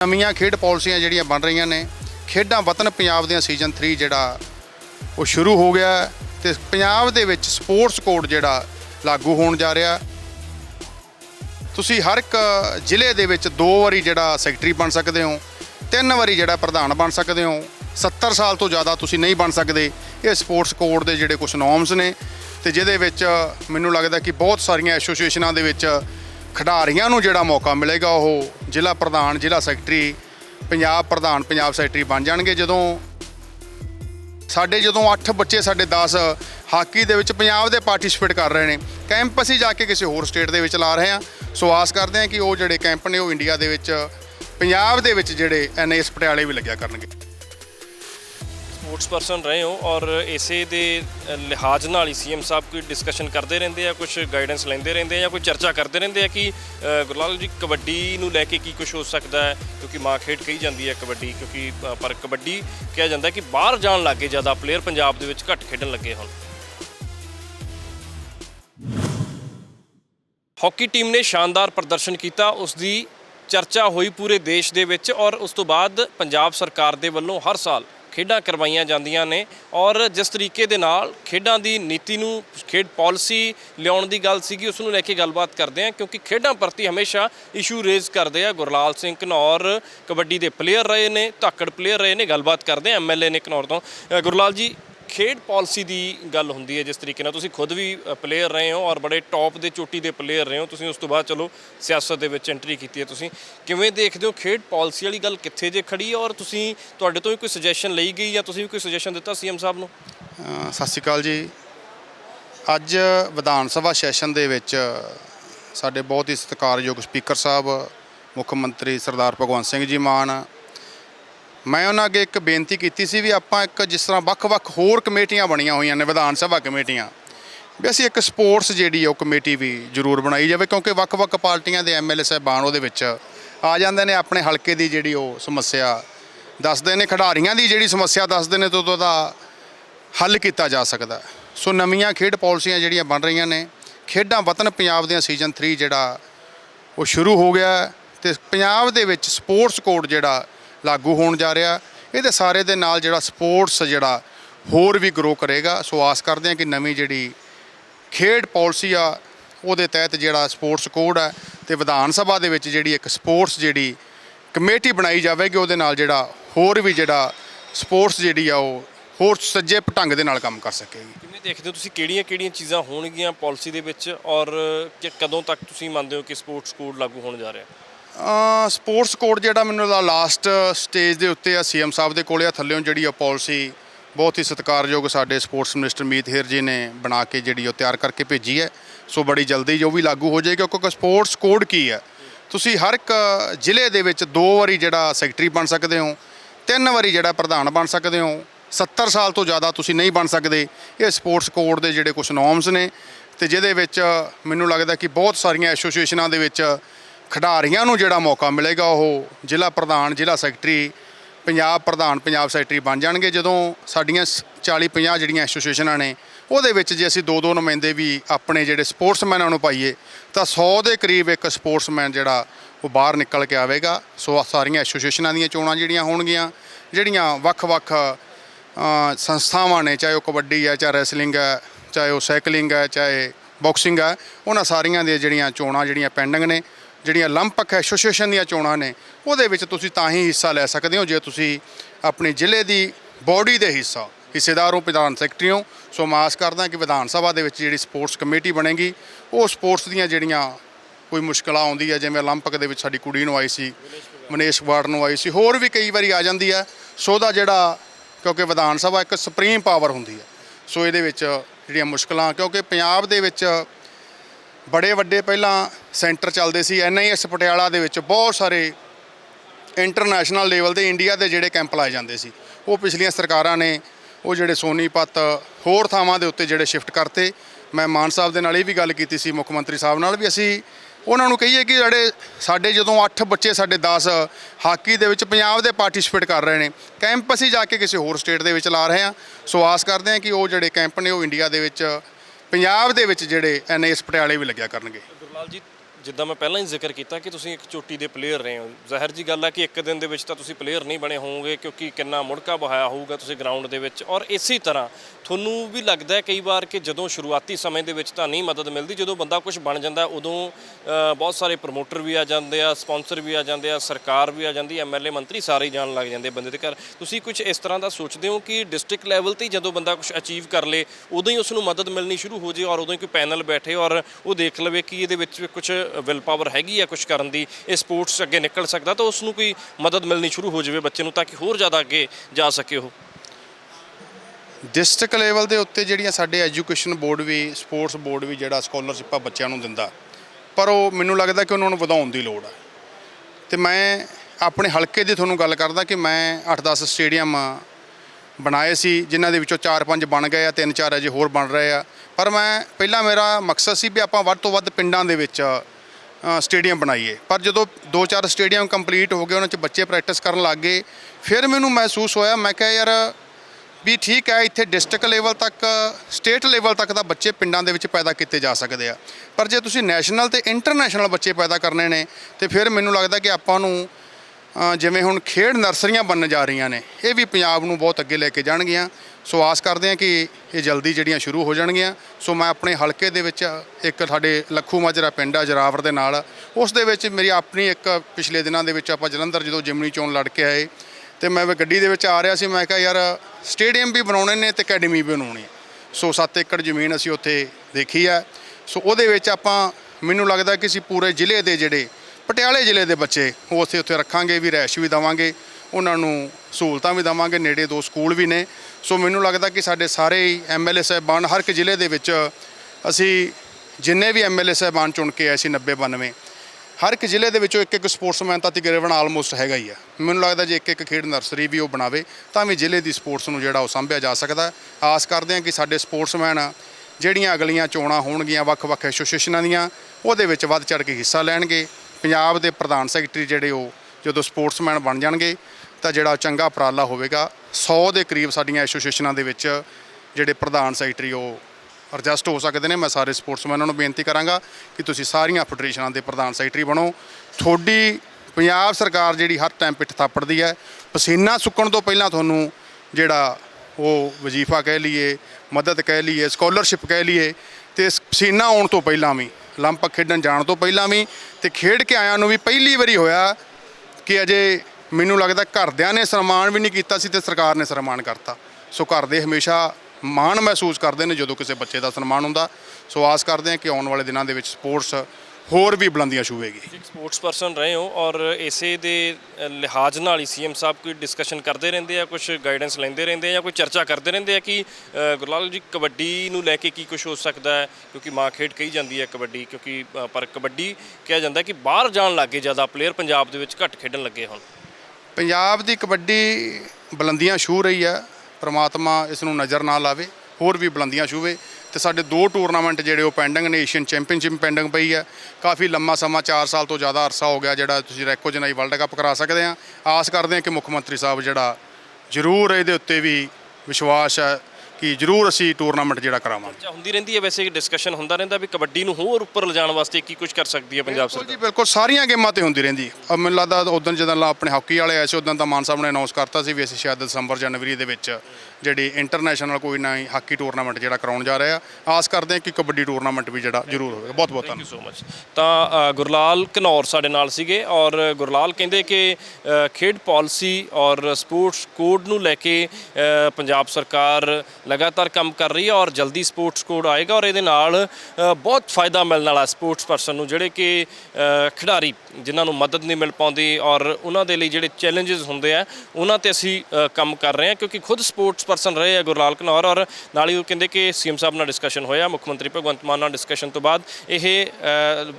ਨਵੀਆਂ ਖੇਡ ਪਾਲਿਸੀਆਂ ਜਿਹੜੀਆਂ ਬਣ ਰਹੀਆਂ ਨੇ, ਖੇਡਾਂ ਵਤਨ ਪੰਜਾਬ ਦੀਆਂ ਸੀਜ਼ਨ 3 ਜਿਹੜਾ, ਉਹ ਸ਼ੁਰੂ ਹੋ ਗਿਆ ਹੈ ਤੇ ਪੰਜਾਬ ਦੇ ਵਿੱਚ ਸਪੋਰਟਸ ਕੋਡ ਜਿਹੜਾ ਲਾਗੂ ਹੋਣ ਜਾ ਰਿਹਾ ਤੁਸੀਂ ਹਰ ਇੱਕ ਜ਼ਿਲ੍ਹੇ ਦੇ ਵਿੱਚ ਦੋ ਵਾਰੀ ਜਿਹੜਾ ਸੈਕਟਰੀ ਬਣ ਸਕਦੇ ਹੋ, ਤਿੰਨ ਵਾਰੀ ਜਿਹੜਾ ਪ੍ਰਧਾਨ ਬਣ ਸਕਦੇ ਹੋ 70 ਸਾਲ ਤੋਂ ਜ਼ਿਆਦਾ ਤੁਸੀਂ ਨਹੀਂ ਬਣ ਸਕਦੇ, ਇਹ ਸਪੋਰਟਸ ਕੋਡ ਦੇ ਜਿਹੜੇ ਕੁਝ ਨੋਰਮਸ ਨੇ ਤੇ ਜਿਹਦੇ ਵਿੱਚ ਮੈਨੂੰ ਲੱਗਦਾ ਕਿ ਬਹੁਤ ਸਾਰੀਆਂ ਐਸੋਸੀਏਸ਼ਨਾਂ ਦੇ ਵਿੱਚ ਖਿਡਾਰੀਆਂ ਨੂੰ ਜਿਹੜਾ ਮੌਕਾ ਮਿਲੇਗਾ, ਉਹ ਜ਼ਿਲ੍ਹਾ ਪ੍ਰਧਾਨ, ਜ਼ਿਲ੍ਹਾ ਸੈਕਟਰੀ, ਪੰਜਾਬ ਪ੍ਰਧਾਨ, ਪੰਜਾਬ ਸੈਕਟਰੀ ਬਣ ਜਾਣਗੇ ਜਦੋਂ ਸਾਡੇ ਜਦੋਂ 8 ਬੱਚੇ ਸਾਡੇ 10 ਹਾਕੀ ਦੇ ਵਿੱਚ ਪੰਜਾਬ ਦੇ ਪਾਰਟਿਸਿਪੇਟ ਕਰ ਰਹੇ ਨੇ। ਕੈਂਪ ਅਸੀਂ ਜਾ ਕੇ ਕਿਸੇ ਹੋਰ ਸਟੇਟ ਦੇ ਵਿੱਚ ਲਾ ਰਹੇ ਹਾਂ। ਸੋ ਆਸ ਕਰਦੇ ਹਾਂ ਕਿ ਉਹ ਜਿਹੜੇ ਕੈਂਪ ਨੇ ਉਹ ਇੰਡੀਆ ਦੇ ਵਿੱਚ, ਪੰਜਾਬ ਦੇ ਵਿੱਚ ਜਿਹੜੇ ਐਨਐਸ ਪਟਿਆਲੇ ਵੀ ਲੱਗਿਆ ਕਰਨਗੇ। ਸਪੋਰਟਸ ਪਰਸਨ ਰਹੇ ਹੋ ਔਰ ਇਸੇ ਦੇ ਲਿਹਾਜ਼ ਨਾਲ ਹੀ ਸੀਐਮ ਸਾਹਿਬ ਕੋਈ ਡਿਸਕਸ਼ਨ ਕਰਦੇ ਰਹਿੰਦੇ ਆ ਕੁਝ ਗਾਈਡੈਂਸ ਲੈਂਦੇ ਰਹਿੰਦੇ ਆ ਜਾਂ ਕੋਈ ਚਰਚਾ ਕਰਦੇ ਰਹਿੰਦੇ ਆ ਕਿ ਗੁਰਲਾਲ ਜੀ ਕਬੱਡੀ ਨੂੰ ਲੈ ਕੇ ਕੀ ਕੁਝ ਹੋ ਸਕਦਾ ਹੈ? ਕਿਉਂਕਿ ਮਾਂ ਖੇਡ ਕਹੀ ਜਾਂਦੀ ਹੈ ਕਬੱਡੀ, ਕਿਉਂਕਿ ਪਰ ਕਬੱਡੀ ਕਿਹਾ ਜਾਂਦਾ ਕਿ ਬਾਹਰ ਜਾਣ ਲੱਗੇ ਜ਼ਿਆਦਾ ਪਲੇਅਰ ਪੰਜਾਬ ਦੇ ਵਿੱਚ ਘੱਟ ਖੇਡਣ ਲੱਗੇ ਹੁਣ। ਹਾਕੀ ਟੀਮ ਨੇ ਸ਼ਾਨਦਾਰ ਪ੍ਰਦਰਸ਼ਨ ਕੀਤਾ, ਉਸ ਦੀ ਚਰਚਾ ਹੋਈ ਪੂਰੇ ਦੇਸ਼ ਦੇ ਵਿੱਚ ਔਰ ਉਸ ਤੋਂ ਬਾਅਦ ਪੰਜਾਬ ਸਰਕਾਰ ਦੇ ਵੱਲੋਂ ਹਰ ਸਾਲ ਖੇਡਾਂ ਕਰਵਾਈਆਂ ਜਾਂਦੀਆਂ ਨੇ ਔਰ ਜਿਸ ਤਰੀਕੇ ਦੇ ਨਾਲ ਖੇਡਾਂ ਦੀ ਨੀਤੀ ਨੂੰ ਖੇਡ ਪਾਲਿਸੀ ਲਿਆਉਣ ਦੀ ਗੱਲ ਸੀਗੀ ਉਸ ਨੂੰ ਲੈ ਕੇ ਗੱਲਬਾਤ ਕਰਦੇ ਹਾਂ ਕਿਉਂਕਿ ਖੇਡਾਂ ਪ੍ਰਤੀ ਹਮੇਸ਼ਾ ਇਸ਼ੂ ਰੇਜ਼ ਕਰਦੇ ਆ। ਗੁਰਲਾਲ ਸਿੰਘ ਘਨੌਰ ਕਬੱਡੀ ਦੇ ਪਲੇਅਰ ਰਹੇ ਨੇ ਧਾਕੜ ਪਲੇਅਰ ਰਹੇ ਨੇ ਗੱਲਬਾਤ ਕਰਦੇ ਆ ਐਮਐਲਏ ਨੇ ਘਨੌਰ ਤੋਂ। ਅ, ਗੁਰਲਾਲ ਜੀ ਖੇਡ ਪਾਲਿਸੀ ਦੀ ਗੱਲ ਹੁੰਦੀ ਹੈ ਜਿਸ ਤਰੀਕੇ ਨਾਲ ਤੁਸੀਂ ਖੁਦ ਵੀ ਪਲੇਅਰ ਰਹੇ ਹੋ ਔਰ ਬੜੇ ਟੌਪ ਦੇ ਚੋਟੀ ਦੇ ਪਲੇਅਰ ਰਹੇ ਹੋ, ਤੁਸੀਂ ਉਸ ਤੋਂ ਬਾਅਦ ਚਲੋ ਸਿਆਸਤ ਦੇ ਵਿੱਚ ਐਂਟਰੀ ਕੀਤੀ ਹੈ ਤੁਸੀਂ। ਕਿਵੇਂ ਦੇਖਦੇ ਹੋ ਖੇਡ ਪਾਲਿਸੀ ਵਾਲੀ ਗੱਲ ਕਿੱਥੇ ਜੇ ਖੜੀ ਹੈ ਔਰ ਤੁਸੀਂ, ਤੁਹਾਡੇ ਤੋਂ ਵੀ ਕੋਈ ਸੁਜੈਸ਼ਨ ਲਈ ਗਈ ਜਾਂ ਤੁਸੀਂ ਵੀ ਕੋਈ ਸੁਜੈਸ਼ਨ ਦਿੱਤਾ ਸੀਐਮ ਸਾਹਿਬ ਨੂੰ? ਸਤਿ ਸ਼੍ਰੀ ਅਕਾਲ ਜੀ। ਅੱਜ ਵਿਧਾਨ ਸਭਾ ਸੈਸ਼ਨ ਦੇ ਵਿੱਚ ਸਾਡੇ ਬਹੁਤ ਹੀ ਸਤਿਕਾਰਯੋਗ ਸਪੀਕਰ ਸਾਹਿਬ, ਮੁੱਖ ਮੰਤਰੀ ਸਰਦਾਰ ਭਗਵੰਤ ਸਿੰਘ ਜੀ ਮਾਨ ਮੈਂ ਉਹਨਾਂ ਅੱਗੇ ਇੱਕ ਬੇਨਤੀ ਕੀਤੀ ਸੀ ਵੀ ਆਪਾਂ ਇੱਕ ਜਿਸ ਤਰ੍ਹਾਂ ਵੱਖ-ਵੱਖ ਹੋਰ ਕਮੇਟੀਆਂ ਬਣੀਆਂ ਹੋਈਆਂ ਨੇ, ਵਿਧਾਨ ਸਭਾ ਕਮੇਟੀਆਂ। ਵੀ ਅਸੀਂ ਇੱਕ ਸਪੋਰਟਸ ਜਿਹੜੀ ਆ, ਉਹ ਕਮੇਟੀ ਵੀ ਜ਼ਰੂਰ ਬਣਾਈ ਜਾਵੇ ਕਿਉਂਕਿ ਵੱਖ-ਵੱਖ ਪਾਰਟੀਆਂ ਦੇ ਐਮਐਲਏ ਸਾਹਿਬਾਨ ਉਹਦੇ ਵਿੱਚ ਆ ਜਾਂਦੇ ਨੇ, ਆਪਣੇ ਹਲਕੇ ਦੀ ਜਿਹੜੀ ਉਹ ਸਮੱਸਿਆ ਦੱਸਦੇ ਨੇ, ਖਿਡਾਰੀਆਂ ਦੀ ਜਿਹੜੀ ਸਮੱਸਿਆ ਦੱਸਦੇ ਨੇ, ਤੇ ਉਦੋਂ ਦਾ ਹੱਲ ਕੀਤਾ ਜਾ ਸਕਦਾ। ਸੋ ਨਵੀਆਂ ਖੇਡ ਪਾਲਿਸੀਆਂ ਜਿਹੜੀਆਂ ਬਣ ਰਹੀਆਂ ਨੇ, ਖੇਡਾਂ ਵਤਨ ਪੰਜਾਬ ਦੀਆਂ ਸੀਜ਼ਨ 3 ਜਿਹੜਾ ਉਹ ਸ਼ੁਰੂ ਹੋ ਗਿਆ ਹੈ ਤੇ ਪੰਜਾਬ ਦੇ ਵਿੱਚ ਸਪੋਰਟਸ ਕੋਡ ਜਿਹੜਾ ਲਾਗੂ ਹੋਣ ਜਾ ਰਿਹਾ। ਇਹਦੇ ਸਾਰੇ ਦੇ ਨਾਲ ਜਿਹੜਾ ਸਪੋਰਟਸ ਜਿਹੜਾ ਹੋਰ ਵੀ ਗਰੋ ਕਰੇਗਾ। ਸੋ ਆਸ ਕਰਦੇ ਹਾਂ ਕਿ ਨਵੀਂ ਜਿਹੜੀ ਖੇਡ ਪਾਲਿਸੀ ਆ, ਉਹਦੇ ਤਹਿਤ ਜਿਹੜਾ ਸਪੋਰਟਸ ਕੋਡ ਹੈ ਤੇ ਵਿਧਾਨ ਸਭਾ ਦੇ ਵਿੱਚ ਜਿਹੜੀ ਇੱਕ ਸਪੋਰਟਸ ਜਿਹੜੀ ਕਮੇਟੀ ਬਣਾਈ ਜਾਵੇਗੀ, ਉਹਦੇ ਨਾਲ ਜਿਹੜਾ ਹੋਰ ਵੀ ਜਿਹੜਾ ਸਪੋਰਟਸ ਜਿਹੜੀ ਆ, ਉਹ ਹੋਰ ਸੱਜੇ ਢੰਗ ਦੇ ਨਾਲ ਕੰਮ ਕਰ ਸਕੇਗੀ। ਕਿਵੇਂ ਦੇਖਦੇ ਹੋ ਤੁਸੀਂ ਕਿਹੜੀਆਂ ਕਿਹੜੀਆਂ ਚੀਜ਼ਾਂ ਹੋਣਗੀਆਂ ਪਾਲਿਸੀ ਦੇ ਵਿੱਚ? ਔਰ ਕਿ ਕਦੋਂ ਤੱਕ ਤੁਸੀਂ ਮੰਨਦੇ ਹੋ ਕਿ ਸਪੋਰਟਸ ਕੋਡ ਲਾਗੂ ਹੋਣ ਜਾ ਰਿਹਾ? ਸਪੋਰਟਸ ਕੋਡ ਜਿਹੜਾ ਮੈਨੂੰ ਲੱਗਦਾ ਲਾਸਟ ਸਟੇਜ ਦੇ ਉੱਤੇ ਆ ਸੀਐਮ ਸਾਹਿਬ ਦੇ ਕੋਲੇ ਆ, ਥੱਲੇੋਂ ਜਿਹੜੀ ਆ ਪਾਲਿਸੀ ਬਹੁਤ ਹੀ ਸਤਿਕਾਰਯੋਗ ਸਾਡੇ ਸਪੋਰਟਸ ਮਿਨਿਸਟਰ ਮੀਤ ਹੇਰ ਜੀ ਨੇ ਬਣਾ ਕੇ ਜਿਹੜੀ ਉਹ ਤਿਆਰ ਕਰਕੇ ਭੇਜੀ ਹੈ। ਸੋ ਬੜੀ ਜਲਦੀ ਜੋ ਵੀ ਲਾਗੂ ਹੋ ਜਾਏਗਾ ਕਿਉਂਕਿ ਸਪੋਰਟਸ ਕੋਡ ਕੀ ਹੈ? ਤੁਸੀਂ ਹਰ ਇੱਕ ਜ਼ਿਲ੍ਹੇ ਦੇ ਵਿੱਚ ਦੋ ਵਾਰੀ ਜਿਹੜਾ ਸੈਕਟਰੀ ਬਣ ਸਕਦੇ ਹੋ, ਤਿੰਨ ਵਾਰੀ ਜਿਹੜਾ ਪ੍ਰਧਾਨ ਬਣ ਸਕਦੇ ਹੋ 70 ਸਾਲ ਤੋਂ ਜ਼ਿਆਦਾ ਤੁਸੀਂ ਨਹੀਂ ਬਣ ਸਕਦੇ। ਇਹ ਸਪੋਰਟਸ ਕੋਡ ਦੇ ਜਿਹੜੇ ਕੁਝ ਨੋਰਮਸ ਨੇ, ਤੇ ਜਿਹਦੇ ਵਿੱਚ ਮੈਨੂੰ ਲੱਗਦਾ ਕਿ ਬਹੁਤ ਸਾਰੀਆਂ ਐਸੋਸੀਏਸ਼ਨਾਂ ਦੇ ਵਿੱਚ ਖਿਡਾਰੀਆਂ ਨੂੰ ਜਿਹੜਾ ਮੌਕਾ ਮਿਲੇਗਾ, ਉਹ ਜ਼ਿਲ੍ਹਾ ਪ੍ਰਧਾਨ, ਜ਼ਿਲ੍ਹਾ ਸੈਕਟਰੀ, ਪੰਜਾਬ ਪ੍ਰਧਾਨ, ਪੰਜਾਬ ਸੈਕਟਰੀ ਬਣ ਜਾਣਗੇ। ਜਦੋਂ ਸਾਡੀਆਂ 40 50 ਜਿਹੜੀਆਂ ਐਸੋਸੀਏਸ਼ਨਾਂ ਨੇ, ਉਹਦੇ ਵਿੱਚ ਜੇ ਅਸੀਂ ਦੋ ਦੋ ਨੁਮਾਇੰਦੇ ਵੀ ਆਪਣੇ ਜਿਹੜੇ ਸਪੋਰਟਸਮੈਨਾਂ ਨੂੰ ਪਾਈਏ, ਤਾਂ 100 ਦੇ ਕਰੀਬ ਇੱਕ ਸਪੋਰਟਸਮੈਨ ਜਿਹੜਾ ਉਹ ਬਾਹਰ ਨਿਕਲ ਕੇ ਆਵੇਗਾ। ਸੋ ਆਹ ਸਾਰੀਆਂ ਐਸੋਸੀਏਸ਼ਨਾਂ ਦੀਆਂ ਚੋਣਾਂ ਜਿਹੜੀਆਂ ਹੋਣਗੀਆਂ, ਜਿਹੜੀਆਂ ਵੱਖ-ਵੱਖ ਸੰਸਥਾਵਾਂ ਨੇ, ਚਾਹੇ ਉਹ ਕਬੱਡੀ ਹੈ, ਚਾਹੇ ਰੈਸਲਿੰਗ ਹੈ, ਚਾਹੇ ਉਹ ਸਾਈਕਲਿੰਗ ਹੈ, ਚਾਹੇ ਬਾਕਸਿੰਗ ਹੈ, ਉਹਨਾਂ ਸਾਰੀਆਂ ਦੀਆਂ ਜਿਹੜੀਆਂ ਚੋਣਾਂ ਜਿਹੜੀਆਂ ਪੈਂਡਿੰਗ ਨੇ ਜਿਹੜੀਆਂ 올림픽 ਐਸੋਸੀਏਸ਼ਨ ਦੀਆਂ ਚੋਣਾਂ ਨੇ ਉਹਦੇ ਵਿੱਚ ਤੁਸੀਂ ਤਾਂ ਹੀ ਹਿੱਸਾ ਲੈ ਸਕਦੇ ਹੋ ਜੇ ਤੁਸੀਂ ਆਪਣੇ ਜ਼ਿਲ੍ਹੇ ਦੀ ਬੋਡੀ ਦੇ ਹਿੱਸਾ ਹਿੱਸੇਦਾਰ ਹੋ ਪ੍ਰਧਾਨ ਸੈਕਟਰੀ ਹੋ ਸੋ ਮੈਂ ਆਸ ਕਰਦਾ ਕਿ ਵਿਧਾਨ ਸਭਾ ਦੇ ਵਿੱਚ ਜਿਹੜੀ ਸਪੋਰਟਸ ਕਮੇਟੀ ਬਣੇਗੀ ਉਹ ਸਪੋਰਟਸ ਦੀਆਂ ਜਿਹੜੀਆਂ ਕੋਈ ਮੁਸ਼ਕਲਾਂ ਆਉਂਦੀ ਹੈ ਜਿਵੇਂ 올림픽 ਦੇ ਵਿੱਚ ਸਾਡੀ ਕੁੜੀ ਨੂੰ ਆਈ ਸੀ ਮਨੇਸ਼ ਵਾਰਡ ਨੂੰ ਆਈ ਸੀ ਹੋਰ ਵੀ ਕਈ ਵਾਰੀ ਆ ਜਾਂਦੀ ਹੈ ਸੋ ਉਹਦਾ ਜਿਹੜਾ ਕਿਉਂਕਿ ਵਿਧਾਨ ਸਭਾ ਇੱਕ ਸੁਪਰੀਮ ਪਾਵਰ ਹੁੰਦੀ ਹੈ ਸੋ ਇਹਦੇ ਵਿੱਚ ਜਿਹੜੀਆਂ ਮੁਸ਼ਕਲਾਂ ਕਿਉਂਕਿ ਪੰਜਾਬ ਦੇ ਵਿੱਚ ਬੜੇ ਵੱਡੇ ਪਹਿਲਾਂ ਸੈਂਟਰ ਚੱਲਦੇ ਸੀ, ਐਨਆਈਐਸ ਪਟਿਆਲਾ ਦੇ ਵਿੱਚ ਬਹੁਤ ਸਾਰੇ ਇੰਟਰਨੈਸ਼ਨਲ ਲੈਵਲ ਦੇ ਇੰਡੀਆ ਦੇ ਜਿਹੜੇ ਕੈਂਪ ਲਾਏ ਜਾਂਦੇ ਸੀ। ਉਹ ਪਿਛਲੀਆਂ ਸਰਕਾਰਾਂ ਨੇ, ਉਹ ਜਿਹੜੇ ਸੋਨੀਪਤ ਹੋਰ ਥਾਵਾਂ ਦੇ ਉੱਤੇ ਜਿਹੜੇ ਸ਼ਿਫਟ ਕਰਤੇ। ਮੈਂ ਮਾਨ ਸਾਹਿਬ ਦੇ ਨਾਲ ਇਹ ਵੀ ਗੱਲ ਕੀਤੀ ਸੀ, ਮੁੱਖ ਮੰਤਰੀ ਸਾਹਿਬ ਨਾਲ ਵੀ ਅਸੀਂ ਉਹਨਾਂ ਨੂੰ ਕਹੀਏ ਕਿ ਜਿਹੜੇ ਸਾਡੇ ਜਦੋਂ 8 ਬੱਚੇ ਸਾਡੇ 10 ਹਾਕੀ ਦੇ ਵਿੱਚ ਪੰਜਾਬ ਦੇ ਪਾਰਟਿਸਿਪੇਟ ਕਰ ਰਹੇ ਨੇ ਕੈਂਪ ਅਸੀਂ ਜਾ ਕੇ ਕਿਸੇ ਹੋਰ ਸਟੇਟ ਦੇ ਵਿੱਚ ਲਾ ਰਹੇ ਹਾਂ। ਸੋ ਆਸ ਕਰਦੇ ਹਾਂ ਕਿ ਉਹ ਜਿਹੜੇ ਕੈਂਪ ਨੇ ਉਹ ਇੰਡੀਆ ਦੇ ਵਿੱਚ ਪੰਜਾਬ ਦੇ ਵਿੱਚ ਜਿਹੜੇ ਐਨਐਸ ਪਟਿਆਲੇ ਵੀ ਲੱਗਿਆ ਕਰਨਗੇ। ਗੁਰਲਾਲ ਜੀ ਜਿੱਦਾਂ ਮੈਂ ਪਹਿਲਾਂ ਹੀ ਜ਼ਿਕਰ ਕੀਤਾ ਕਿ ਤੁਸੀਂ ਇੱਕ ਚੋਟੀ ਦੇ ਪਲੇਅਰ ਰਹੇ ਹੋ। ਜ਼ਾਹਿਰ ਜੀ ਗੱਲ ਹੈ ਕਿ ਇੱਕ ਦਿਨ ਦੇ ਵਿੱਚ ਤਾਂ ਤੁਸੀਂ ਪਲੇਅਰ ਨਹੀਂ ਬਣੇ ਹੋਵੋਗੇ ਕਿਉਂਕਿ ਕਿੰਨਾ ਮੁੜਕਾ ਬਹਾਇਆ ਹੋਊਗਾ ਤੁਸੀਂ ਗਰਾਊਂਡ ਦੇ ਵਿੱਚ। ਔਰ ਇਸੇ ਤਰ੍ਹਾਂ ਤੁਹਾਨੂੰ ਵੀ ਲੱਗਦਾ ਹੈ ਕਈ ਵਾਰ ਕਿ ਜਦੋਂ ਸ਼ੁਰੂਆਤੀ ਸਮੇਂ ਦੇ ਵਿੱਚ ਤਾਂ ਨਹੀਂ ਮਦਦ ਮਿਲਦੀ, ਜਦੋਂ ਬੰਦਾ ਕੁਝ ਬਣ ਜਾਂਦਾ, ਉਦੋਂ ਬਹੁਤ ਸਾਰੇ ਪ੍ਰਮੋਟਰ ਵੀ ਆ ਜਾਂਦੇ ਆ ਸਪਾਂਸਰ ਵੀ ਆ ਜਾਂਦੇ ਆ, ਸਰਕਾਰ ਵੀ ਆ ਜਾਂਦੀ ਐਮਐਲਏ ਮੰਤਰੀ ਸਾਰੇ ਜਾਣ ਲੱਗ ਜਾਂਦੇ ਬੰਦੇ ਦੇ ਘਰ। ਤੁਸੀਂ ਕੁਝ ਇਸ ਤਰ੍ਹਾਂ ਦਾ ਸੋਚਦੇ ਹੋ ਕਿ ਡਿਸਟ੍ਰਿਕਟ ਲੈਵਲ ਤੇ ਹੀ ਜਦੋਂ ਬੰਦਾ ਕੁਝ ਅਚੀਵ ਕਰ ਲੇ, ਉਦੋਂ ਹੀ ਉਸ ਨੂੰ ਮਦਦ ਮਿਲਣੀ ਸ਼ੁਰੂ ਹੋ ਜੇ ਔਰ ਉਦੋਂ ਹੀ ਕੋਈ ਪੈਨਲ ਬੈਠੇ ਔਰ ਉਹ ਦੇਖ ਲਵੇ ਕਿ ਇਹਦੇ ਵਿੱਚ ਕੁਝ ਵਿਲ ਪਾਵਰ ਹੈਗੀ ਆ ਕੁਝ ਕਰਨ ਦੀ, ਇਹ ਸਪੋਰਟਸ ਅੱਗੇ ਨਿਕਲ ਸਕਦਾ ਤਾਂ ਉਸ ਨੂੰ ਕੋਈ ਮਦਦ ਮਿਲਣੀ ਸ਼ੁਰੂ ਹੋ ਜਾਵੇ ਬੱਚੇ ਨੂੰ ਤਾਂ ਕਿ ਹੋਰ ਜ਼ਿਆਦਾ ਅੱਗੇ ਜਾ ਸਕੇ ਉਹ। ਡਿਸਟ੍ਰਿਕਟ ਲੈਵਲ ਦੇ ਉੱਤੇ ਜਿਹੜੀਆਂ ਸਾਡੇ ਐਜੂਕੇਸ਼ਨ ਬੋਰਡ ਵੀ ਸਪੋਰਟਸ ਬੋਰਡ ਵੀ ਜਿਹੜਾ ਸਕਾਲਰਸ਼ਿਪਾਂ ਬੱਚਿਆਂ ਨੂੰ ਦਿੰਦਾ, ਪਰ ਉਹ ਮੈਨੂੰ ਲੱਗਦਾ ਕਿ ਉਹਨਾਂ ਨੂੰ ਵਧਾਉਣ ਦੀ ਲੋੜ ਹੈ ਤੇ ਮੈਂ ਆਪਣੇ ਹਲਕੇ ਦੀ ਤੁਹਾਨੂੰ ਗੱਲ ਕਰਦਾ ਕਿ ਮੈਂ 8-10 ਸਟੇਡੀਅਮ ਬਣਾਏ ਸੀ, ਜਿਨ੍ਹਾਂ ਦੇ ਵਿੱਚੋਂ 4-5 ਬਣ ਗਏ ਆ 3-4 ਅਜੇ ਹੋਰ ਬਣ ਰਹੇ ਆ। ਪਰ ਮੈਂ, ਪਹਿਲਾਂ ਮੇਰਾ ਮਕਸਦ ਸੀ ਵੀ ਆਪਾਂ ਵੱਧ ਤੋਂ ਵੱਧ ਪਿੰਡਾਂ ਦੇ ਵਿੱਚ ਸਟੇਡੀਅਮ ਬਣਾਈਏ। ਪਰ ਜਦੋਂ 2-4 ਸਟੇਡੀਅਮ ਕੰਪਲੀਟ ਹੋ ਗਏ, ਉਹਨਾਂ 'ਚ ਬੱਚੇ ਪ੍ਰੈਕਟਿਸ ਕਰਨ ਲੱਗ ਗਏ, ਫਿਰ ਮੈਨੂੰ ਮਹਿਸੂਸ ਹੋਇਆ, ਮੈਂ ਕਿਹਾ, ਯਾਰ, ਵੀ ਠੀਕ ਹੈ, ਇੱਥੇ ਡਿਸਟ੍ਰਿਕਟ ਲੈਵਲ ਤੱਕ ਸਟੇਟ ਲੈਵਲ ਤੱਕ ਦਾ ਬੱਚੇ ਪਿੰਡਾਂ ਦੇ ਵਿੱਚ ਪੈਦਾ ਕੀਤੇ ਜਾ ਸਕਦੇ ਆ। ਪਰ ਜੇ ਤੁਸੀਂ ਨੈਸ਼ਨਲ ਤੇ ਇੰਟਰਨੈਸ਼ਨਲ ਬੱਚੇ ਪੈਦਾ ਕਰਨੇ ਨੇ, ਤੇ ਫਿਰ ਮੈਨੂੰ ਲੱਗਦਾ ਕਿ ਆਪਾਂ ਨੂੰ ਜਿਵੇਂ ਹੁਣ ਖੇਡ ਨਰਸਰੀਆਂ ਬਣਨ ਜਾ ਰਹੀਆਂ ਨੇ, ਇਹ ਵੀ ਪੰਜਾਬ ਨੂੰ ਬਹੁਤ ਅੱਗੇ ਲੈ ਕੇ ਜਾਣਗੀਆਂ। ਸੋ ਆਸ ਕਰਦੇ ਹਾਂ ਕਿ ਇਹ ਜਲਦੀ ਜਿਹੜੀਆਂ ਸ਼ੁਰੂ ਹੋ ਜਾਣਗੀਆਂ। ਸੋ ਮੈਂ ਆਪਣੇ ਹਲਕੇ ਦੇ ਵਿੱਚ ਇੱਕ ਸਾਡੇ ਲੱਖੂ ਮਾਜਰਾ ਪਿੰਡ ਆ, ਜਰਾਵਰ ਦੇ ਨਾਲ। ਉਸ ਦੇ ਵਿੱਚ ਮੇਰੀ ਆਪਣੀ ਇੱਕ ਪਿਛਲੇ ਦਿਨਾਂ ਦੇ ਵਿੱਚ ਆਪਾਂ ਜਲੰਧਰ ਜਦੋਂ ਜਿਮਨੀ ਚੋਣ ਲੜ ਕੇ ਆਏ, ਤੇ ਮੈਂ ਵੀ ਗੱਡੀ ਦੇ ਵਿੱਚ ਆ ਰਿਹਾ ਸੀ। ਮੈਂ ਕਿਹਾ, ਯਾਰ, ਸਟੇਡੀਅਮ ਵੀ ਬਣਾਉਣੇ ਨੇ ਤੇ ਅਕੈਡਮੀ ਵੀ ਬਣਾਉਣੀ ਸੋ 7 ਏਕੜ ਜ਼ਮੀਨ ਅਸੀਂ ਉੱਥੇ ਦੇਖੀ ਹੈ। ਸੋ ਉਹਦੇ ਵਿੱਚ ਆਪਾਂ, ਮੈਨੂੰ ਲੱਗਦਾ ਕਿ ਅਸੀਂ ਪੂਰੇ ਜ਼ਿਲ੍ਹੇ ਦੇ ਜਿਹੜੇ ਪਟਿਆਲੇ ਜ਼ਿਲ੍ਹੇ ਦੇ ਬੱਚੇ ਉਹ ਉੱਥੇ ਉੱਥੇ ਰੱਖਾਂਗੇ ਵੀ ਰੈਸ਼ ਵੀ ਦਵਾਂਗੇ, ਉਹਨਾਂ ਨੂੰ ਸਹੂਲਤਾਂ ਵੀ ਦਵਾਂਗੇ, ਨੇੜੇ ਦੋ ਸਕੂਲ ਵੀ ਨੇ। ਸੋ ਮੈਨੂੰ ਲੱਗਦਾ ਕਿ ਸਾਡੇ ਸਾਰੇ ਹੀ ਐਮਐਲਏ ਸਾਹਿਬਾਨ ਹਰ ਇੱਕ ਜ਼ਿਲ੍ਹੇ ਦੇ ਵਿੱਚ ਅਸੀਂ ਜਿੰਨੇ ਵੀ ਐਮਐਲਏ ਸਾਹਿਬਾਨ ਚੁਣ ਕੇ ਆਏ ਸੀ 90 92 ਹਰ ਇੱਕ ਜ਼ਿਲ੍ਹੇ ਦੇ ਵਿੱਚੋਂ ਇੱਕ ਇੱਕ ਸਪੋਰਟਸਮੈਨ ਤਾਂ ਤਕਰੀਬਨ ਆਲਮੋਸਟ ਹੈਗਾ ਹੀ ਆ। ਮੈਨੂੰ ਲੱਗਦਾ ਜੇ ਇੱਕ ਇੱਕ ਖੇਡ ਨਰਸਰੀ ਵੀ ਉਹ ਬਣਾਵੇ, ਤਾਂ ਵੀ ਜ਼ਿਲ੍ਹੇ ਦੀ ਸਪੋਰਟਸ ਨੂੰ ਜਿਹੜਾ ਉਹ ਸੰਭਿਆ ਜਾ ਸਕਦਾ। ਆਸ ਕਰਦੇ ਹਾਂ ਕਿ ਸਾਡੇ ਸਪੋਰਟਸਮੈਨ ਜਿਹੜੀਆਂ ਅਗਲੀਆਂ ਚੋਣਾਂ ਹੋਣਗੀਆਂ ਵੱਖ-ਵੱਖ ਐਸੋਸੀਏਸ਼ਨਾਂ ਦੀਆਂ, ਉਹਦੇ ਵਿੱਚ ਵੱਧ ਚੜ ਕੇ ਹਿੱਸਾ ਲੈਣਗੇ। ਪੰਜਾਬ ਦੇ ਪ੍ਰਧਾਨ ਸੈਕਟਰੀ ਜਿਹੜੇ ਉਹ ਜਦੋਂ ਸਪੋਰਟਸਮੈਨ ਬਣ ਜਾਣਗੇ, ਤਾਂ ਜਿਹੜਾ ਚੰਗਾ ਉਪਰਾਲਾ ਹੋਵੇਗਾ 100 ਦੇ ਕਰੀਬ ਸਾਡੀਆਂ ਐਸੋਸੀਏਸ਼ਨਾਂ ਦੇ ਵਿੱਚ ਜਿਹੜੇ ਪ੍ਰਧਾਨ ਸੈਕਟਰੀ ਉਹ ਅਡਜਸਟ ਹੋ ਸਕਦੇ ਨੇ। ਮੈਂ ਸਾਰੇ ਸਪੋਰਟਸਮੈਨਾਂ ਨੂੰ ਬੇਨਤੀ ਕਰਾਂਗਾ ਕਿ ਤੁਸੀਂ ਸਾਰੀਆਂ ਫੈਡਰੇਸ਼ਨਾਂ ਦੇ ਪ੍ਰਧਾਨ ਸੈਕਟਰੀ ਬਣੋ। ਤੁਹਾਡੀ ਪੰਜਾਬ ਸਰਕਾਰ ਜਿਹੜੀ ਹਰ ਟਾਈਮ ਪਿੱਠ ਥਾਪੜਦੀ ਹੈ, ਪਸੀਨਾ ਸੁੱਕਣ ਤੋਂ ਪਹਿਲਾਂ ਤੁਹਾਨੂੰ ਜਿਹੜਾ ਉਹ ਵਜ਼ੀਫਾ ਕਹਿ ਲਈਏ, ਮਦਦ ਕਹਿ ਲਈਏ, ਸਕਾਲਰਸ਼ਿਪ ਕਹਿ ਲਈਏ, ਤੇ ਪਸੀਨਾ ਆਉਣ ਤੋਂ ਪਹਿਲਾਂ ਵੀ ਲੰਪਕ ਖੇਡਣ ਜਾਣ ਤੋਂ ਪਹਿਲਾਂ ਵੀ ਤੇ ਖੇਡ ਕੇ ਆਇਆਂ ਨੂੰ ਵੀ ਪਹਿਲੀ ਵਾਰੀ ਹੋਇਆ ਕਿ ਅਜੇ ਮੈਨੂੰ ਲੱਗਦਾ ਘਰਦਿਆਂ ਨੇ ਸਨਮਾਨ ਵੀ ਨਹੀਂ ਕੀਤਾ ਸੀ ਤੇ ਸਰਕਾਰ ਨੇ ਸਨਮਾਨ ਕਰਤਾ। ਸੋ ਘਰ ਦੇ ਹਮੇਸ਼ਾ ਮਾਣ ਮਹਿਸੂਸ ਕਰਦੇ ਨੇ ਜਦੋਂ ਕਿਸੇ ਬੱਚੇ ਦਾ ਸਨਮਾਨ ਹੁੰਦਾ। ਸੋ ਆਸ ਕਰਦੇ ਹਾਂ ਕਿ ਆਉਣ ਵਾਲੇ ਦਿਨਾਂ ਦੇ ਵਿੱਚ ਸਪੋਰਟਸ ਹੋਰ ਵੀ ਬੁਲੰਦੀਆਂ ਛੂਵੇਗੀ ਇੱਕ ਸਪੋਰਟਸ ਪਰਸਨ ਰਹੇ ਹੋ ਔਰ ਇਸੇ ਦੇ ਲਿਹਾਜ਼ ਨਾਲ ਹੀ ਸੀਐਮ ਸਾਹਿਬ ਕੋਈ ਡਿਸਕਸ਼ਨ ਕਰਦੇ ਰਹਿੰਦੇ ਆ ਕੁਝ ਗਾਈਡੈਂਸ ਲੈਂਦੇ ਰਹਿੰਦੇ ਆ ਜਾਂ ਕੋਈ ਚਰਚਾ ਕਰਦੇ ਰਹਿੰਦੇ ਆ ਕਿ ਗੁਰਲਾਲ ਜੀ ਕਬੱਡੀ ਨੂੰ ਲੈ ਕੇ ਕੀ ਕੁਝ ਹੋ ਸਕਦਾ ਹੈ? ਕਿਉਂਕਿ ਮਾਂ ਖੇਡ ਕਹੀ ਜਾਂਦੀ ਹੈ ਕਬੱਡੀ ਕਿਉਂਕਿ ਪਰ ਕਬੱਡੀ ਕਿਹਾ ਜਾਂਦਾ ਕਿ ਬਾਹਰ ਜਾਣ ਲੱਗੇ ਜ਼ਿਆਦਾ ਪਲੇਅਰ ਪੰਜਾਬ ਦੇ ਵਿੱਚ ਘੱਟ ਖੇਡਣ ਲੱਗੇ ਹੁਣ। ਪੰਜਾਬ ਦੀ ਕਬੱਡੀ ਬੁਲੰਦੀਆਂ ਛੂ ਰਹੀ ਹੈ ਪ੍ਰਮਾਤਮਾ ਇਸ ਨੂੰ ਨਜ਼ਰ ਨਾ ਲਾਵੇ। ਹੋਰ ਵੀ ਬੁਲੰਦੀਆਂ ਛੂਵੇ ਤੇ ਸਾਡੇ ਦੋ ਟੂਰਨਾਮੈਂਟ ਜਿਹੜੇ ਉਹ ਪੈਂਡਿੰਗ ਨੇ ਏਸ਼ੀਅਨ ਚੈਂਪੀਅਨਸ਼ਿਪ ਪੈਂਡਿੰਗ ਪਈ ਹੈ। ਕਾਫੀ ਲੰਮਾ ਸਮਾਂ 4 ਸਾਲ ਤੋਂ ਜ਼ਿਆਦਾ ਅਰਸਾ ਹੋ ਗਿਆ ਜਿਹੜਾ ਤੁਸੀਂ ਰੈਕੋ ਜਨਾਈ ਵਰਲਡ ਕੱਪ ਕਰਾ ਸਕਦੇ ਆ ਆਸ ਕਰਦੇ ਹਾਂ ਕਿ ਮੁੱਖ ਮੰਤਰੀ ਸਾਹਿਬ ਜਿਹੜਾ ਜ਼ਰੂਰ ਇਹਦੇ ਉੱਤੇ ਵੀ ਵਿਸ਼ਵਾਸ ਹੈ ਕਿ ਜ਼ਰੂਰ ਅਸੀਂ ਟੂਰਨਾਮੈਂਟ ਜਿਹੜਾ ਕਰਾਵਾਂਗੇ। ਚਰਚਾ ਹੁੰਦੀ ਰਹਿੰਦੀ ਹੈ ਵੈਸੇ ਡਿਸਕਸ਼ਨ ਹੁੰਦਾ ਰਹਿੰਦਾ ਵੀ ਕਬੱਡੀ ਨੂੰ ਹੋਰ ਉੱਪਰ ਲਿਜਾਣ ਵਾਸਤੇ ਕੀ ਕੁਝ ਕਰ ਸਕਦੀ ਹੈ ਪੰਜਾਬ ਸਰਕਾਰ ਜੀ ਬਿਲਕੁਲ ਸਾਰੀਆਂ ਗੇਮਾਂ ਤੇ ਹੁੰਦੀ ਰਹਿੰਦੀ ਅਹ ਮੈਨੂੰ ਲੱਗਦਾ ਉਦੋਂ ਜਦੋਂ ਲਾ ਆਪਣੇ ਹਾਕੀ ਵਾਲੇ ਆਏ ਸੀ ਉਦੋਂ ਤਾਂ ਮਾਨ ਸਾਹਿਬ ਨੇ ਅਨਾਉਂਸ ਕਰਤਾ ਸੀ ਵੀ ਅਸੀਂ ਸ਼ਾਇਦ ਦਸੰਬਰ ਜਨਵਰੀ ਦੇ ਵਿੱਚ ਜਿਹੜੀ ਇੰਟਰਨੈਸ਼ਨਲ ਕੋਈ ਨਾ ਹਾਕੀ ਟੂਰਨਾਮੈਂਟ ਜਿਹੜਾ ਕਰਾਉਣ ਜਾ ਰਹੇ ਆ। ਆਸ ਕਰਦੇ ਹਾਂ ਕਿ ਕਬੱਡੀ ਟੂਰਨਾਮੈਂਟ ਵੀ ਜਿਹੜਾ ਜ਼ਰੂਰ ਹੋਵੇਗਾ ਬਹੁਤ ਬਹੁਤ ਥੈਂਕ ਯੂ ਧੰਨਵਾਦ। ਸੋ ਮਚ ਤਾਂ ਗੁਰਲਾਲ ਘਨੌਰ ਸਾਡੇ ਨਾਲ ਸੀਗੇ ਔਰ ਗੁਰਲਾਲ ਕਹਿੰਦੇ ਕਿ ਖੇਡ ਪਾਲਿਸੀ ਔਰ ਸਪੋਰਟਸ ਕੋਡ ਨੂੰ ਲੈ ਕੇ ਪੰਜਾਬ ਸਰਕਾਰ ਲਗਾਤਾਰ ਕੰਮ ਕਰ ਰਹੀ ਹੈ ਔਰ ਜਲਦੀ ਸਪੋਰਟਸ ਕੋਡ ਆਏਗਾ ਔਰ ਇਹਦੇ ਨਾਲ ਬਹੁਤ ਫਾਇਦਾ ਮਿਲਣ ਵਾਲਾ ਸਪੋਰਟਸ ਪਰਸਨ ਨੂੰ ਜਿਹੜੇ ਕਿ ਖਿਡਾਰੀ ਜਿਨ੍ਹਾਂ ਨੂੰ ਮਦਦ ਨਹੀਂ ਮਿਲ ਪਾਉਂਦੀ ਔਰ ਉਹਨਾਂ ਦੇ ਲਈ ਜਿਹੜੇ ਚੈਲੰਜਸ ਹੁੰਦੇ ਆ, ਉਹਨਾਂ ਤੇ ਅਸੀਂ ਕੰਮ ਕਰ ਰਹੇ ਹਾਂ ਕਿਉਂਕਿ ਖੁਦ ਸਪੋਰਟਸ ਪਰਸਨ ਰਹੇ ਆ ਗੁਰਲਾਲ ਘਨੌਰ ਔਰ ਨਾਲ ਹੀ ਉਹ ਕਹਿੰਦੇ ਕਿ ਸੀਐਮ ਸਾਹਿਬ ਨਾਲ ਡਿਸਕਸ਼ਨ ਹੋਇਆ, ਮੁੱਖ ਮੰਤਰੀ ਭਗਵੰਤ ਮਾਨ ਨਾਲ ਡਿਸਕਸ਼ਨ ਤੋਂ ਬਾਅਦ ਇਹ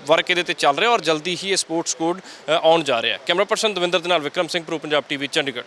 ਵਰਕ ਇਹਦੇ ਤੇ ਚੱਲ ਰਿਹਾ ਔਰ ਜਲਦੀ ਹੀ ਇਹ ਸਪੋਰਟਸ ਕੋਡ ਆਉਣ ਜਾ ਰਿਹਾ। ਕੈਮਰਾ ਪਰਸਨ ਦਵਿੰਦਰ ਦੇ ਨਾਲ ਵਿਕਰਮ ਸਿੰਘ, ਪ੍ਰੋ ਪੰਜਾਬ ਟੀਵੀ ਚੰਡੀਗੜ੍ਹ।